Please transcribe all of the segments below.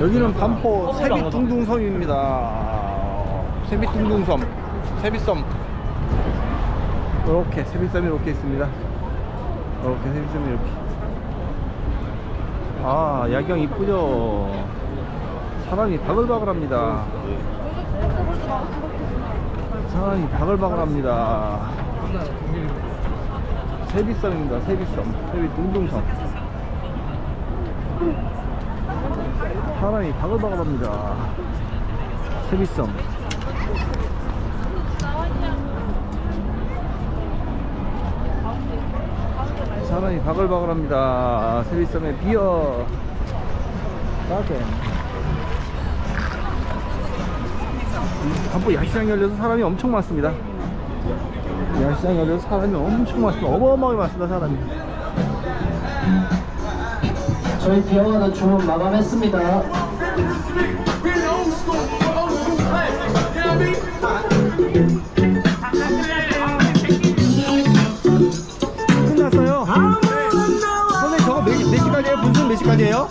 여기는 반포 세빛둥둥섬입니다. 세빛둥둥섬, 세빛섬. 이렇게 세빛섬이 이렇게 있습니다. 이렇게 세빛섬이 이렇게. 아 야경 이쁘죠. 사람이 바글바글합니다. 사람이 바글바글합니다. 세빛섬입니다. 세빛섬, 세빛둥둥섬. 사람이 바글바글합니다. 세빛섬. 사람이 바글바글합니다. 세빛섬에 비어. 따뜻해. 반포 야시장 열려서 사람이 엄청 많습니다. 야시장 열려서 사람이 엄청 많습니다. 어마어마하게 많습니다, 사람이. 저희 비어가는 주문 마감했습니다. 끝났어요. 선생님 저거 몇, 몇 시까지예요? 분수는 몇 시까지예요?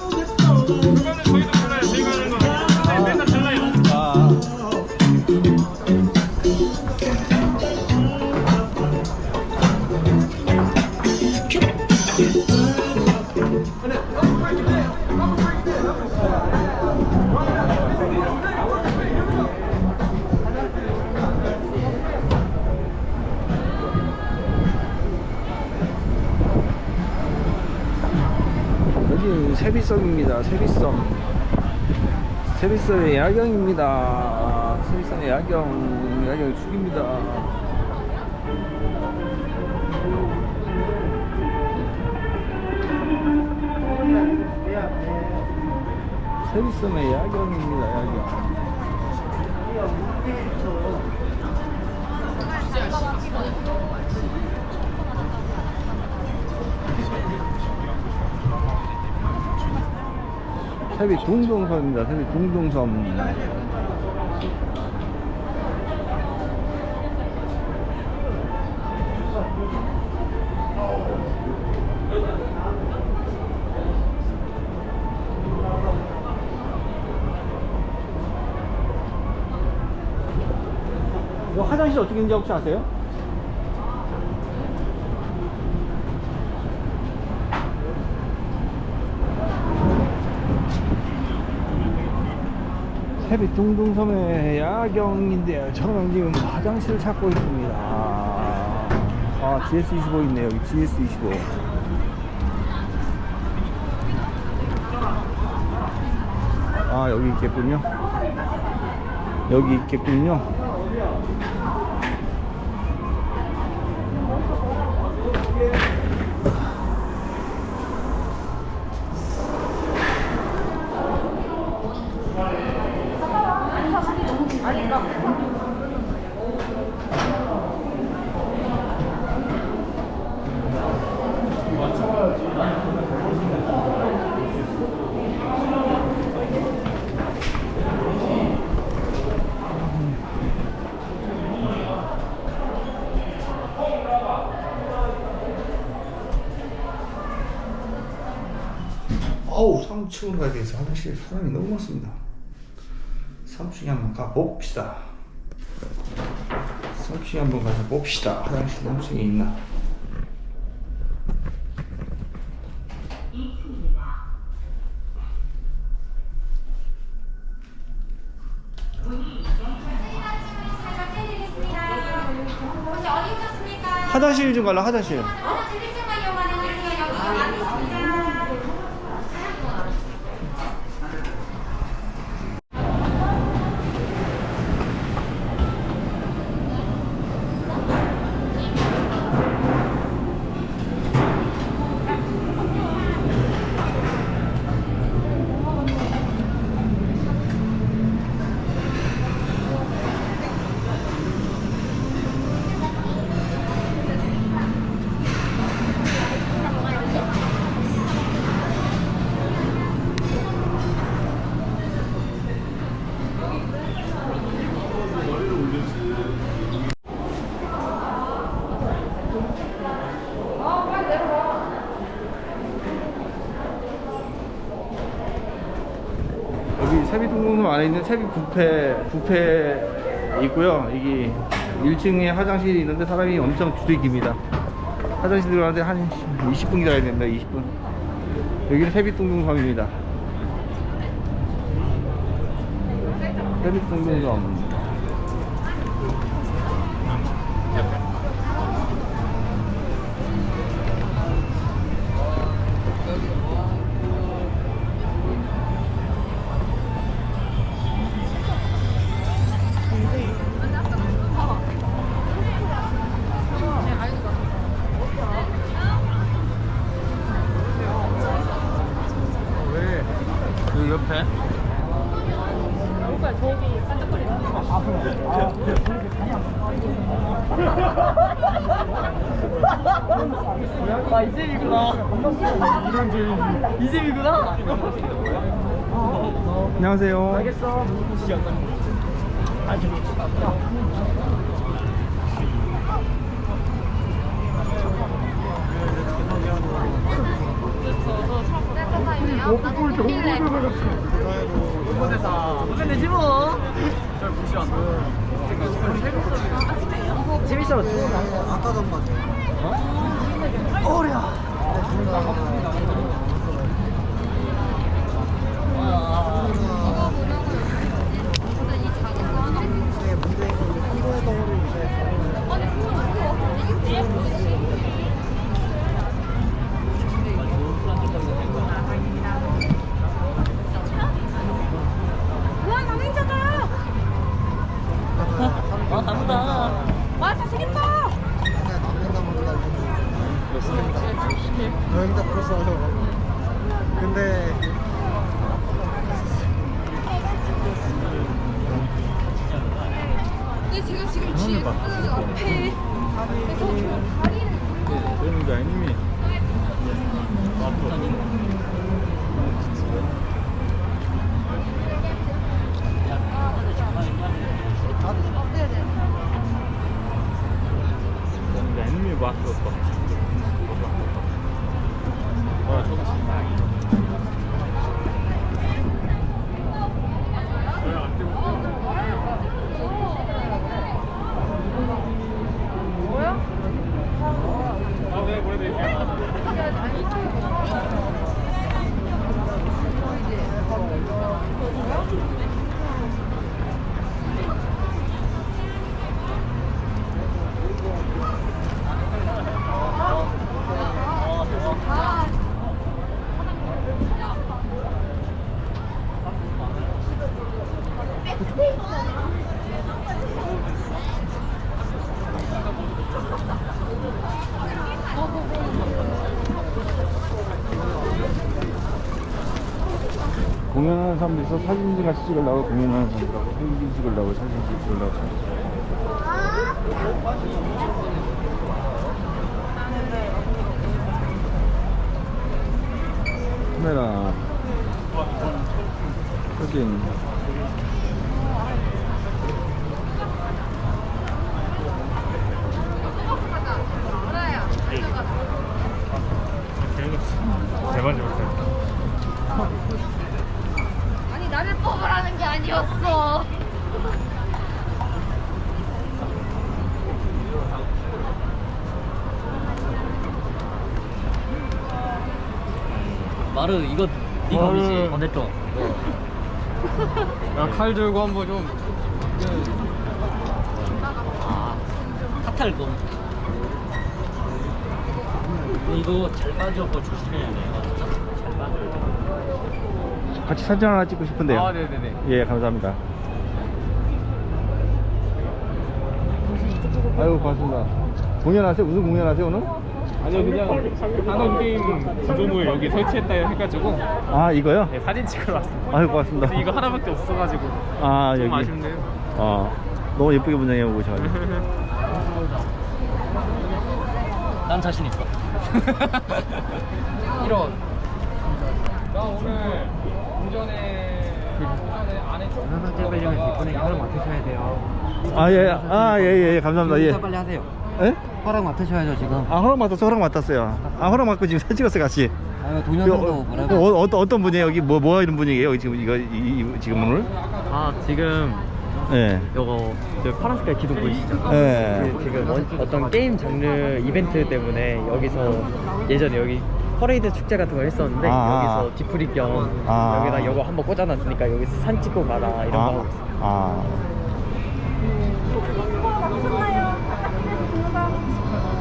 세빛섬입니다. 세빛섬. 세빛섬의 야경입니다. 세빛섬의 야경, 야경이 죽입니다. 세빛섬의 야경입니다. 야경. 세빛 둥둥섬입니다. 세빛 둥둥섬. 이거 화장실 어떻게 있는지 혹시 아세요? 세빛 둥둥섬의 야경인데요. 저는 지금 화장실을 찾고 있습니다. 아, GS25 있네요. 여기 GS25. 아, 여기 있겠군요. 여기 있겠군요. 어우 3층으로 가야 되겠어 화장실 사람이 너무 많습니다. 3층에 한번 가봅시다. 3층에 한번 가서 봅시다. 화장실 3층에 있나? 혹시 어디 오셨습니까? 화장실 좀 갈라 화장실. 어 안에 있는 세빛 뷔페 뷔페 있고요. 여기 1층에 화장실이 있는데 사람이 엄청 주택입니다. 화장실 들어가는데 한 20분 기다려야 됩니다. 20분. 여기는 세빛동동섬입니다. 세빛동동섬. 아 이재미구나. 이재미구나. 안녕하세요. 알겠어. 무슨 되지 뭐. 재밌어. 아까 전 봤어. 어? 어려. 우와 남행자다. 아 나보다. 와 잘생겼다. 여행자 플러스 근데 근데 제가 지금 GS 앞에 그래서 저 다리를 저는 아님이 아님이 왔었어. 공연하는 사람들 있어? 사진 같이 찍으려고 공연하는 사람들하고 사진 찍으려고 사진 찍으려고. 카메라. 사진 대만 좋았어요. 아니 나를 뽑으라는 게 아니었어. 마르 이거 네 마르. 컵이지 반대쪽. 야칼 들고 한번 좀. 아 카탈 거. 이거 잘 빠져고 조심해야 돼. 잘 빠져. 같이 사진 하나 찍고 싶은데요 아 네네네. 예 감사합니다 아유 고맙습니다 공연하세요? 무슨 공연하세요 오늘? 아니요 그냥 한원 게임 구조물 여기 설치했다 해가지고 아 이거요? 네, 사진 찍으러 왔습니다. 아유 고맙습니다 이거 하나밖에 없어가지고 아 좀 여기 아쉽네요. 어 너무 예쁘게 분장해 오셔가지고 난 자신 있어. 이런. 나 오늘 오전에 오전에 안에 좀. 영상 찍으려면 이번에 영상 맡으셔야 돼요 아예아예예 감사합니다 예 빨리 하세요 에? 허락 맡으셔야죠 지금. 아 허락 맡았어 허락 맡았어요 아 허락 맡고 지금 사진 찍었어 같이 아 어, 동영상도 어, 뭐라고? 어, 어떤 어떤 분이에요 여기 뭐뭐 하는 분이에요 여기 지금 이거 이, 이- 지금 오늘 아 지금 예 요거 저 파란 색깔 기둥 보이시죠? 예. 그 지금 원- 어떤 게임 장르 이벤트 때문에 여기서 예전에 여기 퍼레이드 축제 같은 걸 했었는데 아. 여기서 뒤풀이 겸 아. 여기다 이거 한번 꽂아놨으니까 여기서 산 찍고 가라 이런 거 하고 있어요. 아.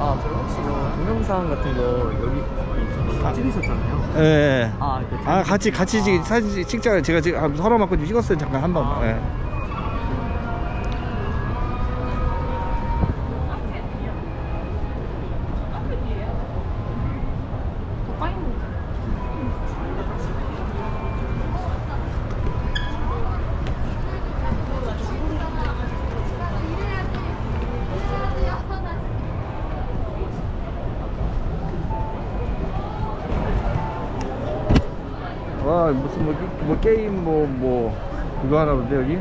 아, 저 혹시 뭐 동영상 같은 거 여기 찍으셨잖아요. 예, 예. 아, 그 아 같이 같이 지- 사진 찍자 제가 지금 한- 서로 맞고 좀 찍었어요 잠깐 한 번. 아. 예. 무슨 뭐, 게- 뭐 게임 뭐 뭐 그거 하나 본데 여기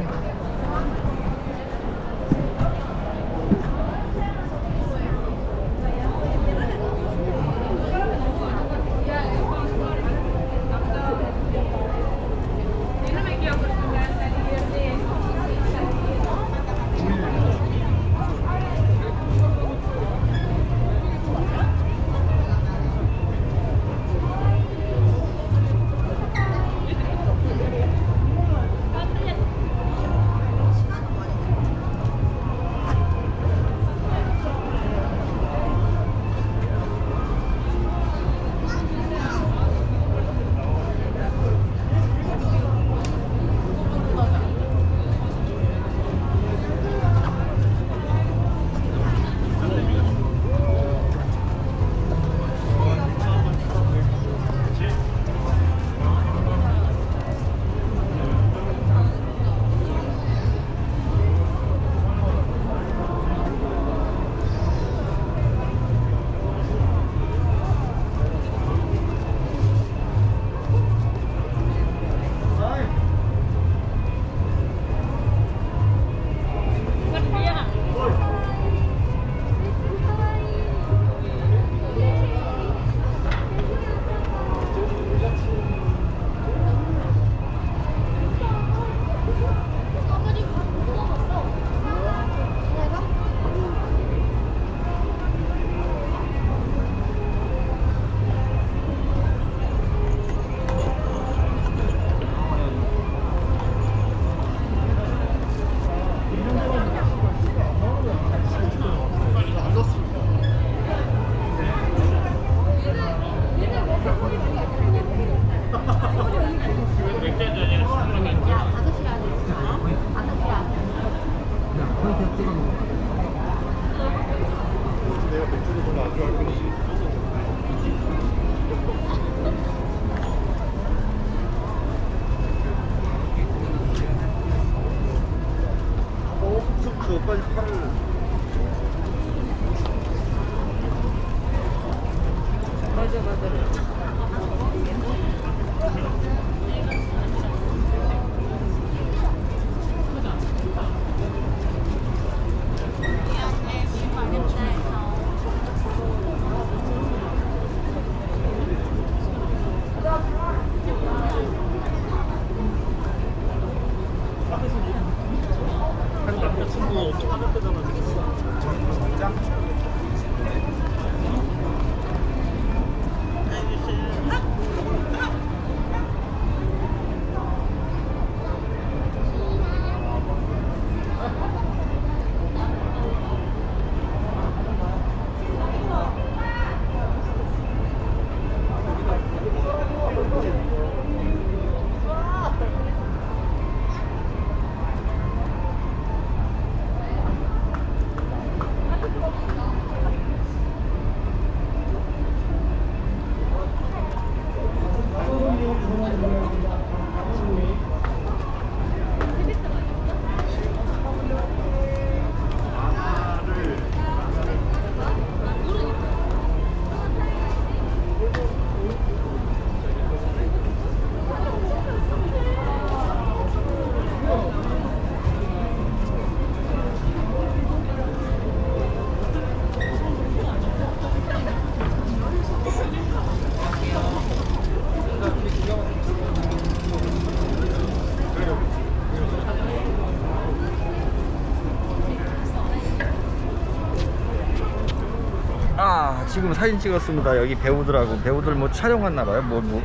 지금 사진 찍었습니다. 여기 배우들하고 배우들 뭐 촬영 왔나 봐요. 뭐, 뭐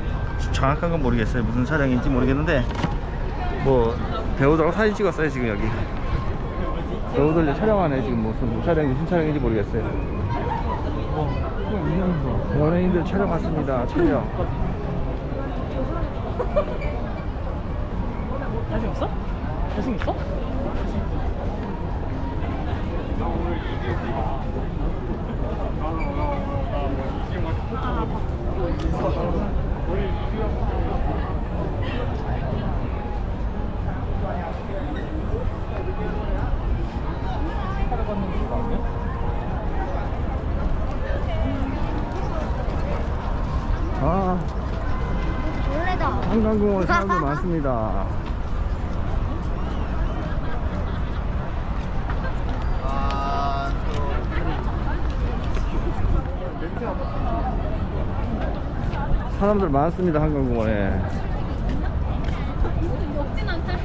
정확한 건 모르겠어요. 무슨 촬영인지 모르겠는데 뭐 배우들하고 사진 찍었어요. 지금 여기 배우들 촬영하네. 지금 무슨 뭐 촬영이 무슨 촬영인지 모르겠어요. 연예인들 촬영 왔습니다. 촬영. 잘생겼어? 잘생겼어? 아 원래 다. 한강공원 사람들 많습니다. 사람들 많습니다 한강공원에. 먹진 않다.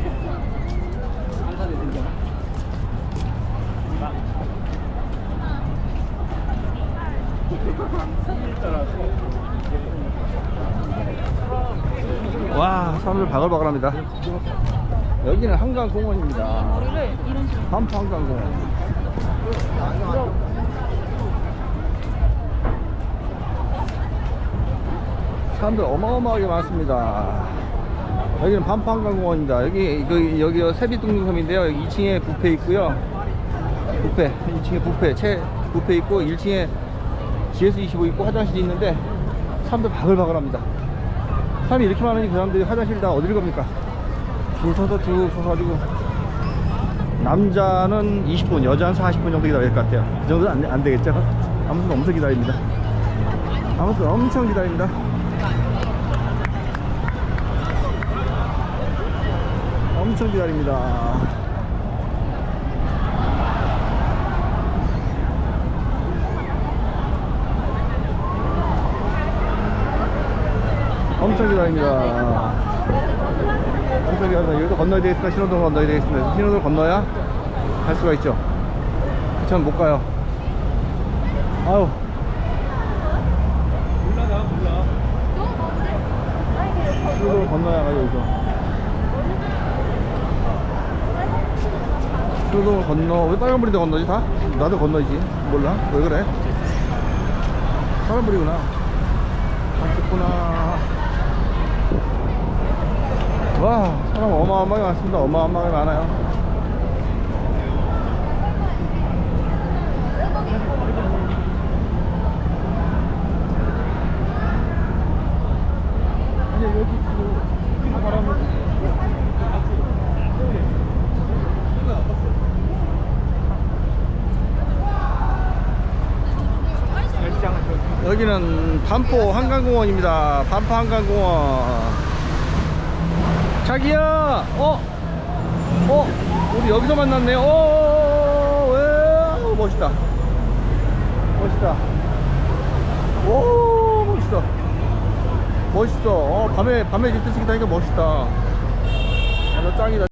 와 사람들 바글바글합니다. 여기는 한강공원입니다. 반포 한강공원. 사람들 어마어마하게 많습니다. 여기는 반포 한강공원입니다. 여기 그 여기 세빛둥둥섬인데요. 여기 2층에 뷔페 있고요. 뷔페 2층에 뷔페 채 뷔페 있고 1층에 GS25 있고 화장실이 있는데 사람들 바글바글합니다. 사람이 이렇게 많으니 그 사람들이 화장실 다 어디를 갑니까? 줄 서서 쭉 서가지고 남자는 20분, 여자는 40분 정도 될것 같아요. 그 정도는 안, 안 되겠죠? 아무튼 엄청 기다립니다. 아무튼 엄청 기다립니다. 엄청 기다립니다. 엄청 기다립니다. 엄청 기다립니다. 여기도 건너야 되겠습니다. 신호등 건너야 되겠습니다. 신호등 건너야 갈 수가 있죠. 저는 못 가요. 아유. 몰라 나 몰라. 신호등 건너야 가요, 여기서. 신호등을 건너, 왜 빨간불인데 건너지, 다? 나도 건너지. 몰라? 왜 그래? 파란불이구나. 바뀌었구나. 와, 사람 어마어마하게 많습니다. 어마어마하게 많아요. 아니, 여기 그, 바람을. 여기는 반포 한강공원입니다. 반포 한강공원. 자기야, 어, 어, 우리 여기서 만났네. 어, 왜? 멋있다. 멋있다. 오, 멋있어. 멋있어. 어, 밤에 밤에 제트스키 타니까 멋있다. 아, 너 짱이다.